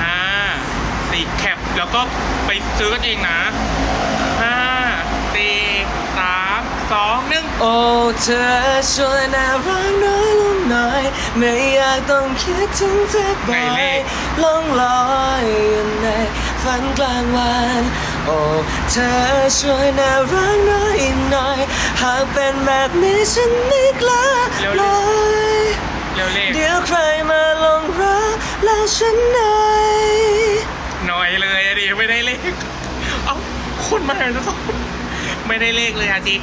ห้าสี่แคปแล้วก็ไปซื้อกันเองนะห้าสี่สามสองหนึ่งโอ้เธอช่วยน่ารักน้อยลงหน่อย ไม่อยากต้องคิดถึงเธอบ่อยล่องลอยอยู่ในฝันกลางวันโอ้เธอช่วยน่ารักน้อยอีกหน่อย หากเป็นแบบนี้ฉันไม่กล้าเลย เร็วเลขเดี๋ยวใครมาลงรักแล้วฉันหน่อยหน่อยเลยอะดิไม่ได้เลขเอ้าคุณมาแล้วทุกคนไม่ได้เลขเลยอะจี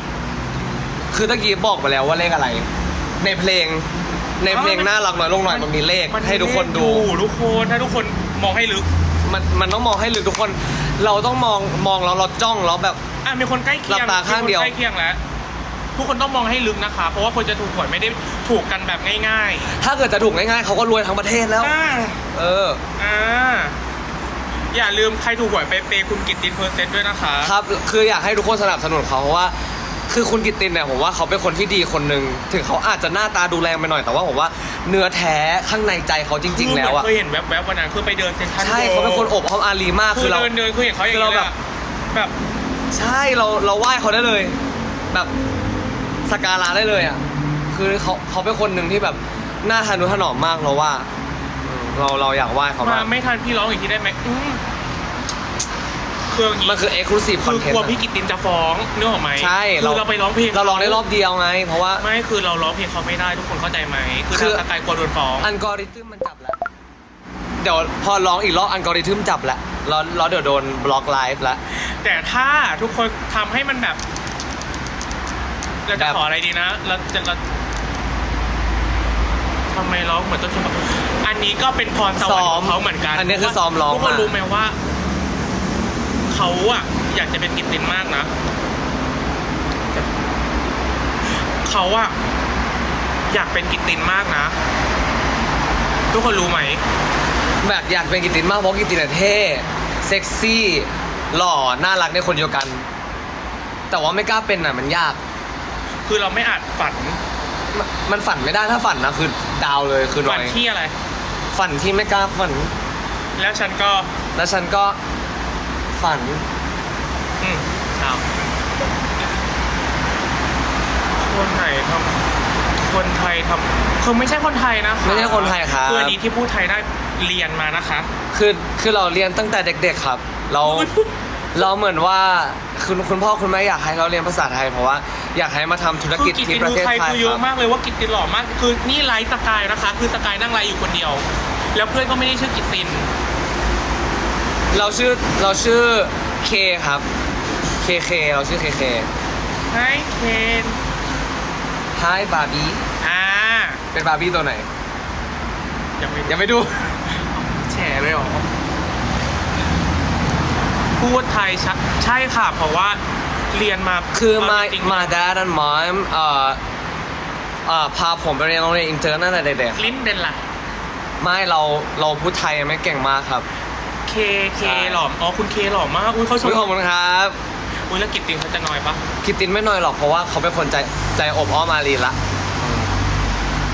คือตะกี้บอกไปแล้วว่าเลขอะไร ในเพลง ในเพลงอ๋อมันน่ารักน้อยลงหน่อยมันมีเลขให้ทุกคนดู ทุกคนถ้าทุกคนมองให้ลึก มันมันต้องมองให้ลึกทุกคน เราต้องมองมองแล้วเราจ้องแล้วแบบ อะมีคนใกล้เคียงหลับตาข้างเดียว มีคนใกล้เคียงแล้ว ทุกคนต้องมองให้ลึกนะคะ เพราะว่าคนจะถูกหวยไม่ได้ถูกกันแบบง่ายถ้าเกิดจะถูกง่ายๆเขาก็รวยทั้งประเทศแล้วๆอ่าเออ อ่าอย่าลืมใครถูกหวยไปเปย์คุณกิตตินเพอร์เซนต์ด้วยนะคะ ครับ คืออยากให้ทุกคนสนับสนุนเขาเพราะว่า คือคุณกิตตินเนี่ยผมว่าเขาเป็นคนที่ดีคนหนึ่งถึงเขาอาจจะหน้าตาดูแรงไปหน่อยแต่ว่าผมว่าเนื้อแท้ข้างในใจเขาจริง ๆ แล้วอะเคยเห็นแวบๆวันนั้นคือไปเดินเซ็นทรัลใช่เขาเป็นคนอบอ้อมอารีมากคืคืออเรา เดินเดินคือเห็นเขาอย่างคือเรานี้เลยแบบอะแบบ ใช่เราเราไหว้เขาได้เลย แบบ สกการะได้เลยอะ คือเขาเขาเป็นคนหนึ่งที่แบบหน้าทานุถนอมมากเราว่าอืมเราเราอยากไหว้เขามามากไม่ทันพี่ร้องอีกทีได้ไหมอืมคืออย่างนี้มันคือ exclusive คือ content กลัวอะพี่กิตตินจะฟ้องนึกออกไหมใช่คือเราไปร้องเพลงเราลองได้รอบเดียวไง เพราะว่า ไม่คือเราร้องเพลงเขาไม่ได้ทุกคนเข้าใจไหมคือคือทางสกายกลัวโดนฟ้อง อัลกอริทึมมันจับแล้ว เดี๋ยวพอร้องอีกรอบอัลกอริทึมจับแล้วแล้วแล้วเดี๋ยวโดนบล็อกไลฟ์แล้ว แต่ถ้าทุกคนทำให้มันแบบ เราจะแบบขออะไรดีนะเราจะเราทำไมร้องเหมือนต้นฉบับอันนี้ก็เป็นพรสวรรค์ของเขาเหมือนกันอันนี้คือซ้อมร้องทุกคนมารู้ไหมว่า เขาอะอยากจะเป็นกิตตินมากนะเขาอะอยากเป็นกิตตินมากนะ ทุกคนรู้ไหมแบบอยากเป็นกิตตินมากเพราะกิตตินอะเท่เซ็กซี่ หล่อ น่ารักในคนเดียวกัน แต่ว่าไม่กล้าเป็นอะมันยาก คือเราไม่อาจฝันมันมันฝันไม่ได้ถ้าฝันนะคือดาวเลยคือน้ฝัอนยที่อะไร ฝันที่ไม่กล้าฝัน แล้วฉันก็แล้วฉันก็ฝัน อืมเอาคนไหนทำคนไทยทำคือไม่ใช่คนไทยนะคะไม่ใช่คนไทยครับ คืออันนี้ที่พูดไทยได้เรียนมานะคะ คือคือเราเรียนตั้งแต่เด็ก ๆ ครับ เรา เราเหมือนว่าคุณคุณพ่อคุณแม่อยากให้เราเรียนภาษาไทยเพราะว่าอยากให้มาทำธุรคืกิจอกิตที่ตินประดูเทศไทยไทยคือเยคอะรับมากเลยว่ากิตตินหล่อมากคือนี่ไลฟ์สกายนะคะ คือสกายนั่งไลฟ์อยู่คนเดียว แล้วเพื่อนก็ไม่ได้ชื่อกิตตินเราชื่อเราชื่อเคครับเคเคเราชื่อเคเค ไฮเคน Hi บาร์บี้อ่าเป็นบาร์บี้ตัวไหน ยังไม่ยังไม่ดู แฉเลยเหรอ พูดไทยชัดใช่ค่ะ เพราะว่าเรียนมาคือเ my จริงๆ my dad and mom เอ่อเอ่อพาผมไปเรียนโรงเรียนอินเตอร์ตั้งแต่เด็กลิ้นเด่นละๆไม่เราเราพูดไทยไม่เก่งมากครับ เคเคใช่ หล่อมอ๋อคุณเคหล่อมากอุ้ยเขาชมอุ๊ยขอบคุณครับ อุ้ยแล้วกิตตินเขาจะน้อยปะคิดตินไม่น้อยหรอกเพราะว่าเขาเป็นคนใจใจอบอ้อมอารีละ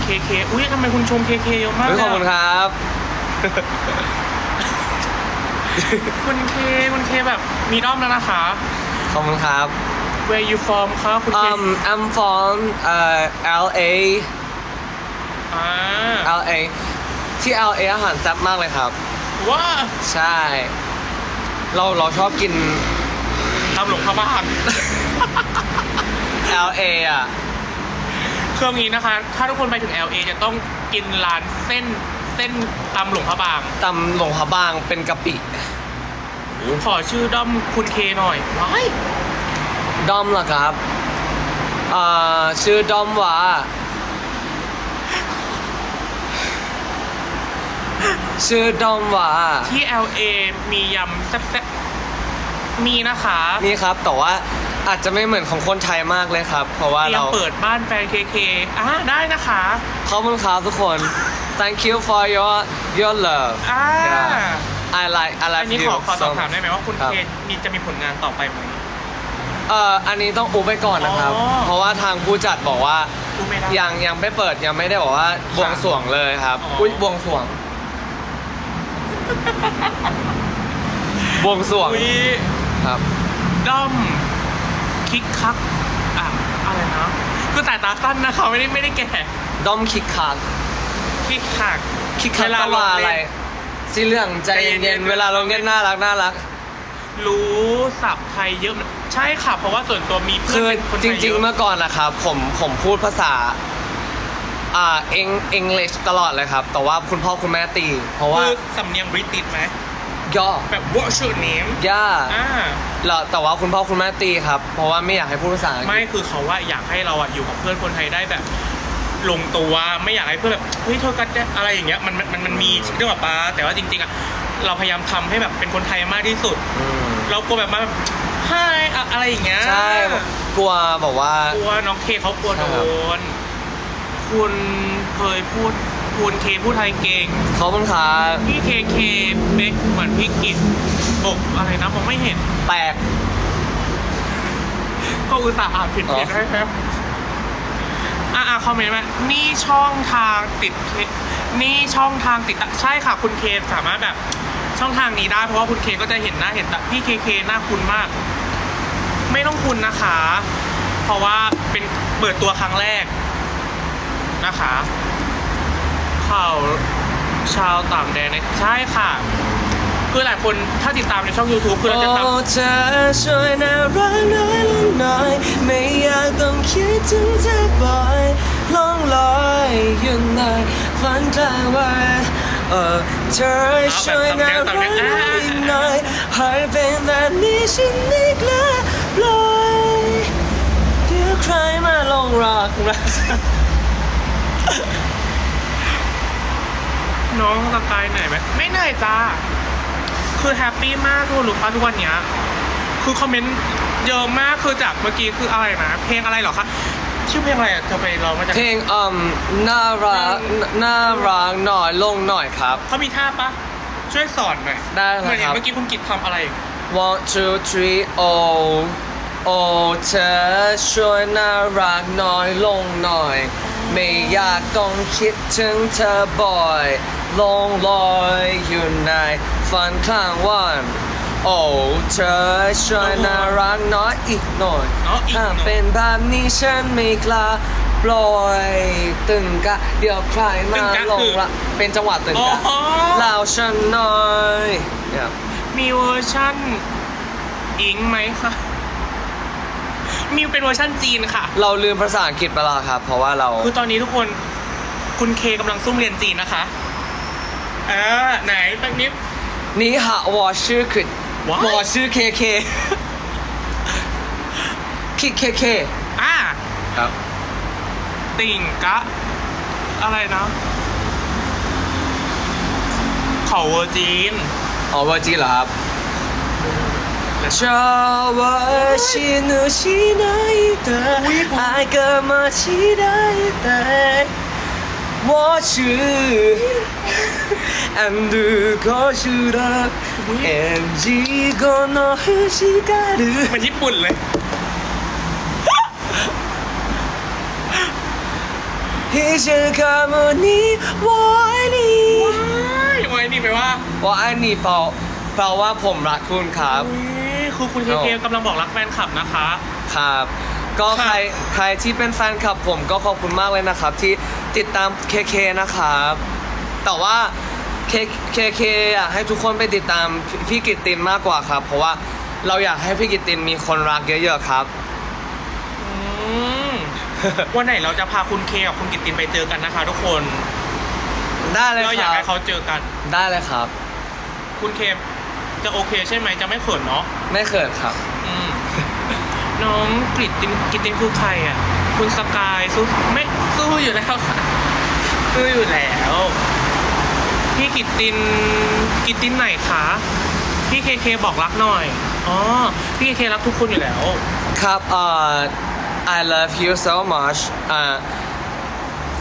เคเคอุ้ยทำไมคุณชมเคเคเยอะมากอุ๊ยเลยขอบคุณครับ คุณเคคุณเคแบบมีด้อมแล้วนะคะ ขอบคุณครับ Where you from คะคุณเค um I'm from เอ่อ LA อ่า LA ที่ LA อาหารแซ่บมากเลยครับ ว้าใช่ เราเราชอบกินตามหลวงพระบาง LA อะ เครื่องนี้นะคะ ถ้าทุกคนไปถึง LA จะต้องกินร้านเส้นเส้นตำหลวงพระบาง ตำหลวงพระบางเป็นกะปิ ขอชื่อด้อมคุณเคหน่อยว้ายด้อมเหรอครับอ่าชื่อด้อมว่าชื่อด้อมว่าที่ LA มียำแซ่บๆมีนะคะนี่ครับแต่ว่าอาจจะไม่เหมือนของคนไทยมากเลยครับ เพราะว่าเตรียเรามเปิดบ้านแฟนเคเคอ่าได้นะคะ ขอบคุณครับทุกคน thank you for your your love อ่า Yeah. I like I อั like นนี้ you ขอขอสอบ so ถามได้ไหมว่าคุณครับ เคมีจะมีผลงานต่อไปไหม เอ่ออันนี้ต้องอุบไปก่อนนะครับ อ๋อ เพราะว่าทางผู้จัดบอกว่าพูดไม่ได้ยังยังไม่เปิดยังไม่ได้บอกว่าบวงสรวงเลยครับอ๋ออุ๊ อุ้ยบวงสรวง บวงสรวงอุ้ยครับ ด้อมคิกคักอะอะไรนะคือสายตาสั้นนะคะไม่ได้ไม่ได้แก่ด้อมคิกคักคิกคักคิกคักเวลาแปลว่าอะไรลงเล่น สีเหลืองใจใจเย็เย็นนๆๆเวลาลงเล่นน่ารักน่ารัก รู้ศัพท์ไทยเยอะนะใช่ค่ะ เพราะว่าส่วนตัวมีเพื่คืออนเป็นคนจไทยริงเยๆอะเมื่อก่อนนะครับผมผมพูดภาษา อ่าเองอังกฤษตลอดเลยครับ แต่ว่าคุณพ่อคุณแม่ตี เพราะว่าคือสำเนียงบริติชไหมย่อแบบ what's your name ย่าอ่าแล้วแต่ว่าคุณพ่อคุณแม่ตีครับ เพราะว่าไม่อยากให้พูดภาษาอังกไม่ฤษคือเขาว่าอยากให้เราอะอยู่กับเพื่อนคนไทยได้แบบ ลงตัวไม่อยากให้เพื่อนแบบเฮ้ยเธอกันจะอะไรอย่างเงี้ยมันมันมันมันมีเรื่องแบบปาแต่ว่าจริง ๆอะเราพยายามทำให้แบบเป็นคนไทยมากที่สุด อืมเรากลัวแบบมาแบบไฮอะไรอย่างเงี้ยใช่กลัวบอกว่า กลัวน้องเคเขากลัวใช่โดครับนคุณเคยพูดคุณเคพูดไทยเก่ง เขาบังคับพี่เคเคเบ็กเหมือนพี่กิตบอกอะไรนะผมไม่เห็นแปลกก็อุตส่าห์อ่านผิดอ๋อผิดให้ครับ อ่าอ่าคอมเมนต์มานี่ช่องทางติดนี่ช่องทางติดตะใช่ค่ะคุณเคสามารถแบบช่องทางนี้ได้ เพราะว่าคุณเคก็จะเห็นหน้าเห็นตะพี่เคเคหน้าคุณมาก ไม่ต้องคุณนะคะ เพราะว่าเป็นเปิดตัวครั้งแรกนะคะข่าวชาวต่างแดนใช่ค่ะ คือหลายคนถ้าติดตามในช่อง YouTube คือเราจะทำ โอ้เธอช่วยน่ารักน้อยลงหน่อย ไม่อยากต้องคิดถึงเธอบ่อยล่องลอยอยู่ในฝันกลางวันเออเธอช่วยน่ารักน้อยหน่อยให้เป็นแบบนี้ฉันไม่กล้าปล่อยเดี๋ยวใครมาลงรักรัก น้องสกายเหนื่อยไหมไม่เหนื่อยจ้า คือแฮปปี้มากทุกคนรู้ป่ะทุกวันเนี้ยคือคอมเมนต์เยอะมากคือจากเมื่อกี้คืออะไรนะเพลงอะไรเหรอคะชื่อเพลงอะไรอะจะไปร้องมาจากเพลงอืมน่ารักน่ารักหน่อยลงหน่อยครับ เขามีท่าปะช่วยสอนหน่อยได้เลยเหมือนเห็นครับ เมื่อกี้คุณกิตทำอะไร one two three oh โอ้เธอช่วยน่ารักน้อยลงหน่อย ไม่อยากต้องคิดถึงเธอบ่อย ลงลอยอยู่ใน ฝันข้างวันโอ้เธอช่วยน่ารักน้อยอีกหน่อยอ๋ออีกหน่ถ้าอยเป็นแบบนี้ฉันไม่กล้าปล่อยตึงกะ เดี๋ยวใครมาลงละเป็นจังหวะตึงอ๋อกะเล่าฉันหน่อยเนี่ยมีเวอร์ชั่นอิงไหมคะ มีเป็นเวอร์ชั่นจีนค่ะ เราลืมภาษาอังกฤษไปแล้วครับ เพราะว่าเรา คือตอนนี้ทุกคนคุณเคกำลังซุ่มเรียนจีนนะคะ เออ ไหนสักนิด นี่ฮะวอชื่อคือ What? วอชื่อเคเคคิดเคเคอ่าครับติ่งกะ อะไรนะเขาเวอร์จีนอ๋อเวอร์จีเหรอครับ มจีก็นอฮูชิการุ มันญี่ปุ่นเลย 一生看慕你我爱你 ไว้นี่ไปว่า ว่าอันนี้แปลแปลว่าผมรักคุณครับ อุ๊ยคือคุณเคเคกำลังบอกรักแฟนคลับนะคะ ครับ ก็ ครับ ใครใครที่เป็นแฟนคลับผมก็ขอบคุณมากเลยนะครับ ที่ ติดตามเคเคนะครับ แต่ว่าเคเคเคอยากให้ทุกคนไปติดตามพี่พี่กิตตินมากกว่าครับ เพราะว่าเราอยากให้พี่กิตตินมีคนรักเยอะๆครับอืมวันไหนเราจะพาคุณเคกับคุณกิตตินไปเจอกันนะคะ ทุกคนได้เลยเราคอยากรับให้เขาเจอกัน ได้เลยครับ คุณเคจะโอเคใช่ไหมจะไม่เขินเนาะไม่เขินครับ อืมน้องกริตตินกิตตินคือใครอะ คุณสกายสู้ไม่สู้อยู่แล้วค่ะ สู้อยู่แล้ว พี่กิตตินกิตตินไหนคะพี่เคเคบอกรักหน่อยอ๋อพี่เคเครักทุกคนอยู่แล้ว ครับเอ่อ I love you so much uh,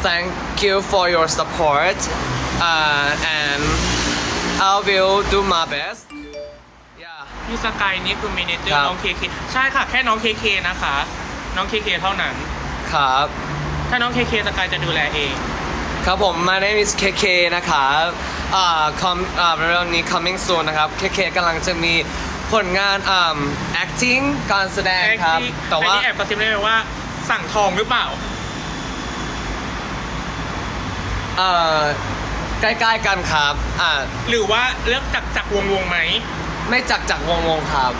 thank you for your support uh, and I will do my best yeah พี่สกายนี่คือเมเนเจอครัร์บน้องเคเคใช่ค่ะ แค่น้องเคเคนะคะ น้องเคเคเท่านั้น ครับ ถ้าน้องเคเคสกายจะดูแลเอง ครับผม my name is KK นะครับอ่า com อ่าเร็วๆนี้ coming soon นะครับ KK กำลังจะมีผลงานอ่า acting การแสดงครับ แต่ว่าอันนี้แอบกระซิบได้ไหมว่าสั่งทองหรือเปล่า เอ่อ ใกล้ๆกันครับ อ่า หรือว่าเลือกจักจักวงวงๆไหม ไม่จักจักวงวงๆครับ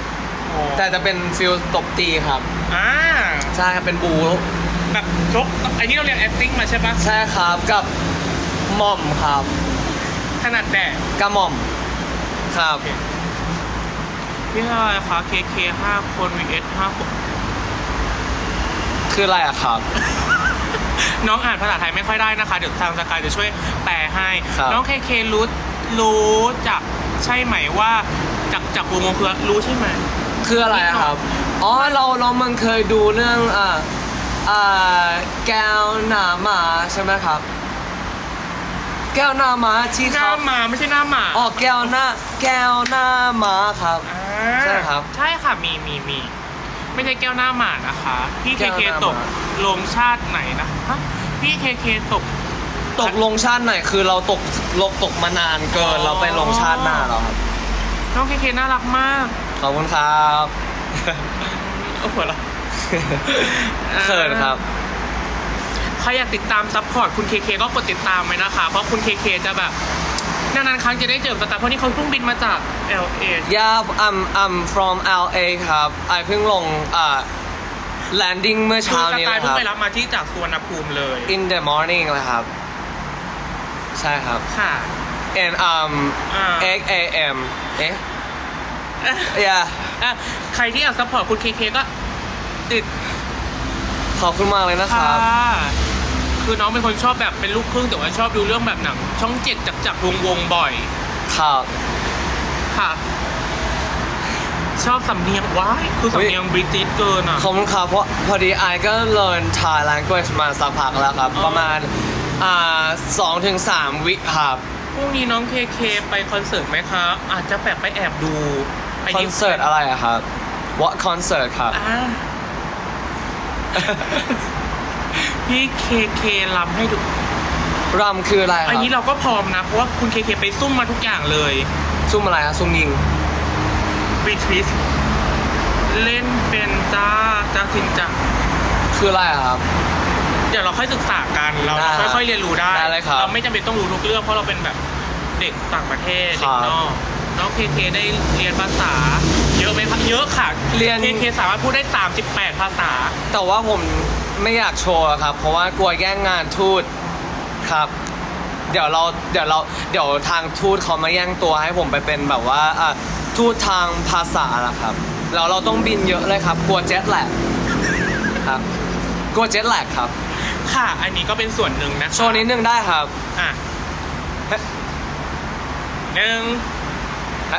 แต่จะเป็นฟิลตบตีครับ อ่า ใช่ครับ เป็นบู แบบชกไอ้นี่เราเรียน acting มาใช่ปะใช่ครับกับหม่อมครับถนัดแดดกระหม่อมครับ พี่อะไรคะ KK ห้าคน VS ห้าคนคืออะไรอะครับ น้องอ่านภาษาไทยไม่ค่อยได้นะคะ เดี๋ยวทางสกายจะช่วยแปลให้ ครับ น้อง KK รู้รู้จักใช่ไหมว่าจักจักวงวงคือรู้ใช่ไหม คืออะไรอะครับ อ๋อเราเรามันเคยดูเรื่องอ่า อ่าแก้วหนาหมาใช่ไหมครับ แก้วหน้าหมาที่หน้าเขาหมาไม่ใช่หน้าหมาอ๋อแก้วหน้าแก้วหน้าหมาครับอ่าใช่ครับใช่ค่ะมีมีมีไม่ใช่แก้วหน้าหมานะคะพี่แก้ว KK หน้าหมา ตกลงชาติไหนนะฮะพี่ KK ตก ตกลงชาติไหนคือเราตกลกตกมานานเกิน อ๋อ เราไปลงชาติหน้าแล้วครับน้อง KK น่ารักมากขอบคุณครับ โอ้โหเรา เขินครับ ใครอยากติดตามซัพพอร์ตคุณ KK ก็กดติดตามไว้นะคะ เพราะคุณ KK จะแบบนานๆครั้งจะได้เจอสตาร์เพราะนี่เขาเพิ่งบินมาจาก LA Yeah I'm I'm from LA ครับไอเพิ่งลงอ่า landing เมื่อคือเช้าสนี้กายนะคเพิ่งรับไปรับมาที่จากสุวรรณภูมิเลย in the morning เลยครับ ใช่ครับ ค่ะ and um อ่า8 a.m. เอ๊ะอะ yeah อะใครที่อยากซัพพอร์ตคุณ KK ก็ ติดขอบคุณมากเลยนะครับค่ะคือน้องเป็นคนชอบแบบเป็นลูกครึ่งแต่ว่าชอบดูเรื่องแบบหนังช่องเจ็ดจากจากวงวงๆบ่อย ครับ ค่ะ ชอบสำเนียงว้ายคือสำเนียงบริติชเกินอะ ขอบคุณครับเพราะพอดีไอก็ learn Thai language มาสักพักแล้วครับ อ๋อ ประมาณอ่าสองถึงสามวิครับ พรุ่งนี้น้องเคเคไปคอนเสิร์ตไหมคะ อาจจะแบบไปแอบดูไปคอนเสิร์ตอะไรอะครับ what concert ครับ อ่า พี่เคเคลำให้ดู รำคืออะไรคอัรันบนี้เราก็พร้อมนะ เพราะว่าคุณเคเคไปซุ่มมาทุกอย่างเลยซุ่มอะไรครับซุ่มยิงรีทวิสเล่นเป็นจ้าจ้าจริงจังคืออะไรอะครับ เดี๋ยวเราค่อยศึกษากัน เราได้ครับค่อยๆเรียนรู้ได้ ได้เลยครับเราไม่จำเป็นต้องรู้ทุกเรื่องเพราะเราเป็นแบบเด็กต่างประเทศครัเด็บกนอก น้องเคเคได้เรียนภาษา เยอะไหมคะเยอะค่ะเรียน เคเคสามารถพูดได้ 38 ภาษา แต่ว่าผมไม่อยากโชว์ครับ เพราะว่ากลัวแย่งงานทูตครับ เดี๋ยวเราเดี๋ยวเราเดี๋ยวทางทูตเขามาแย่งตัวให้ผมไปเป็นแบบว่าอะทูตทางภาษาละครับแล้วเราต้องบินเยอะเลยครับ กลัวเจ็ตแลกครับกลัวเจ็ตแลกครับ ค่ะ อันนี้ก็เป็นส่วนหนึ่งนะคะโชว์นิดนึงได้ครับ อะเฮ้ยหนึ่งเฮ้ย อ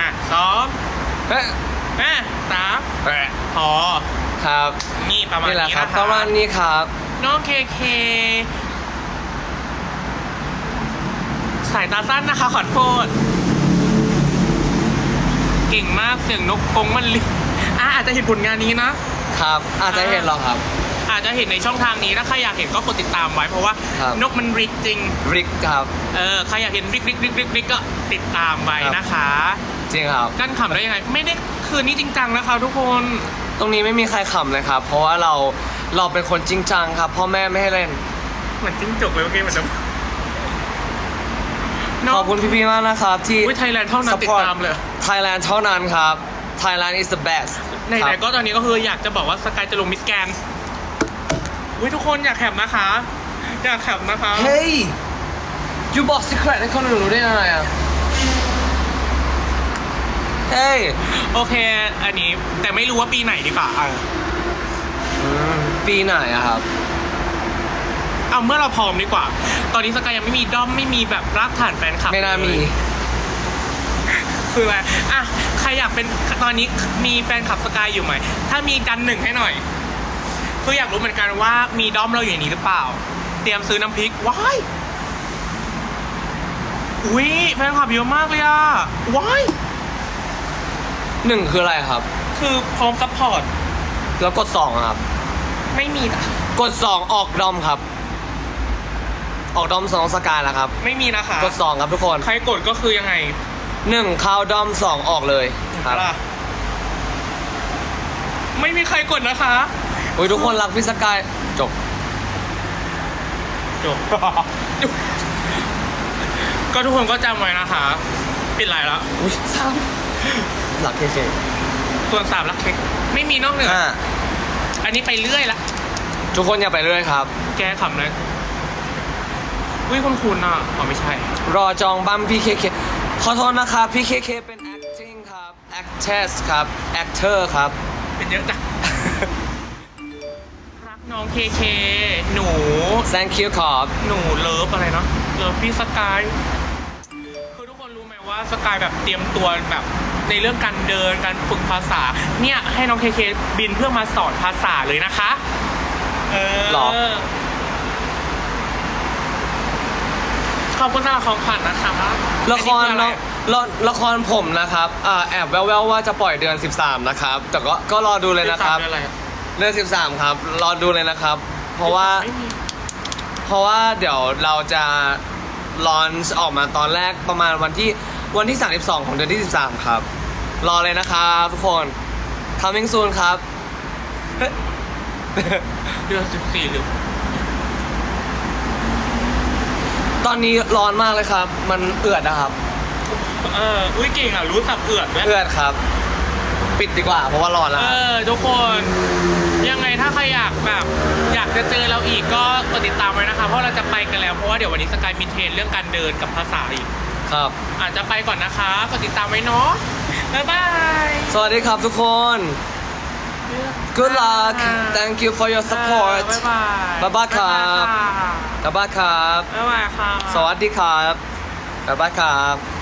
ะสองเฮ้ยอะสามเฮ้ยพอครับนี่ประมาณนี่แหละนี้ครับนะประมาคะณนี้ครับ น้องเคเคสายตาสั้นนะคะขอโทษ เก่งมากเสียงนกกรงมันลิอะอาจจะเห็นผลงานนี้นะ ครับ อาจจะเห็นหรอกครับ อาจจะเห็นในช่องทางนี้ถ้าใครอยากเห็นก็กดติดตามไว้เพราะว่าครับ นกมันริกจริง ริกครับ เออใครอยากเห็นริกริกริกริกริกก็ติดตามไว้ครับ นะคะ จริงครับ กั้นขำได้ยังไง ไม่ได้คืนนี้จริงจังนะคะทุกคนตรงนี้ไม่มีใครขำเลยครับ เพราะว่าเราเราเป็นคนจริงจังครับพ่อแม่ไม่ให้เล่น เหมือนจิ้งจกเลยโอเคเหมือนเดิมขอบคุณพี่ๆมากนะครับที่อุ้ยไทยแลนด์เท่านั้นติด support ตามเลย Thailand เท่านั้นครับ Thailand is the best ไหนๆก็ตอนนี้ก็คืออยากจะบอกว่าสกายจะลงมิสแกน อุ้ยทุกคนอยากแคปนะคะ อยากแคปนะคะ เฮ้ย you บอก secret ให้คนอื่นรู้ได้ยังไงอะ เฮ้ย โอเค อันนี้แต่ไม่รู้ว่าปีไหนดีกว่าเอออืมปีไหนอะครับ เอาเมื่อเราพร้อมดีกว่า ตอนนี้สกายยังไม่มีด้อมไม่มีแบบรากฐานแฟนคลับไม่น่ามีเลยคืออะไรอะ ใครอยากเป็นตอนนี้มีแฟนคลับสกายอยู่ไหม ถ้ามีดันหนึ่งให้หน่อย คืออยากรู้เหมือนกันว่ามีด้อมเราอยู่ในนี้หรือเปล่า เตรียมซื้อน้ำพริกว้ายอุ้ยแฟนคลับเยอะมากเลยอะว้ายหนึ่งคืออะไรครับ คือพร้อมซัพพอร์ตแล้วกดสองอะครับ ไม่มีอะกดสองออกดอมครับ ออกดอมสองสกายแล้วครับ ไม่มีนะคะ กดสองครับทุกคนใครกดก็คือยังไงหนึ่งเข้าดอมสองออกเลยครับ ล่ะไม่มีใครกดนะคะ อุ้ยทุกคนรักพี่สกายจบ จบ ก็ทุกคนก็จำไว้นะคะ ปิดไลน์แล้วอุ้ยสามหลักเคเคส่วนสามลักเช็คไม่มีนอกเหนืออ่าอันนี้ไปเรื่อยละ ทุกคนอย่าไปเรื่อยครับ แกขำเลยวิคุณคุณอะอ๋อไม่ใช่ รอจองบัมพี่เคเคขอโทษนะครับพี่เคเคเป็น acting ครับ actress ครับ actor ครับ เป็นเยอะจ้ะรัก น้องเคเคหนู thank you ครับหนูเลิฟอะไรเนาะเลิฟพี่สกายคือทุกคนรู้ไหมว่าสกายแบบเตรียมตัวแบบในเรื่องการเดินการฝึกภาษา เนี่ยให้น้องเคเคบินเพื่อมาสอนภาษาเลยนะคะ เออหรอ ขอบคุณสำหรับของขวัญนะคะละครอัน้องละละครผมนะครับอ่าแอบแววๆว่าจะปล่อยเดือน 13 นะครับ แต่ก็ก็รอดูเลยนะครับติ ดตามด้วยอะไรเดือน13 ครับ รอดูเลยนะครับ เพราะว่าไม่มีเพราะว่าเดี๋ยวเราจะลอนช์ออกมาตอนแรกประมาณวันที่วันที่ 32 ของเดือนที่ 13 ครับ รอเลยนะครับทุกคน coming soon ครับ เดือนสิบสี่หรือตอนนี้ร้อนมากเลยครับ มันเอือดนะครับ เอออุ้ยเก่งอะรู้สับเอือดด้วยเอือดครับ ปิดดีกว่า เพราะว่าร้อนแล้วเออทุกคน ยังไงถ้าใครอยากแบบ อยากจะเจอเราอีกก็กดติดตามไว้นะคะ เพราะเราจะไปกันแล้ว เพราะว่าเดี๋ยววันนี้สกายมีเทรนเรื่องการเดินกับภาษาอีก ครับ อาจจะไปก่อนนะคะกดติดตามไว้เนาะบ๊ายบาย สวัสดีครับทุกคน good luck thank you for your support บ๊ายบายบ๊ายบายครับกลับบ้านครับ บ๊ายบายค่ะสวัสดีครับกลับบ้านครับ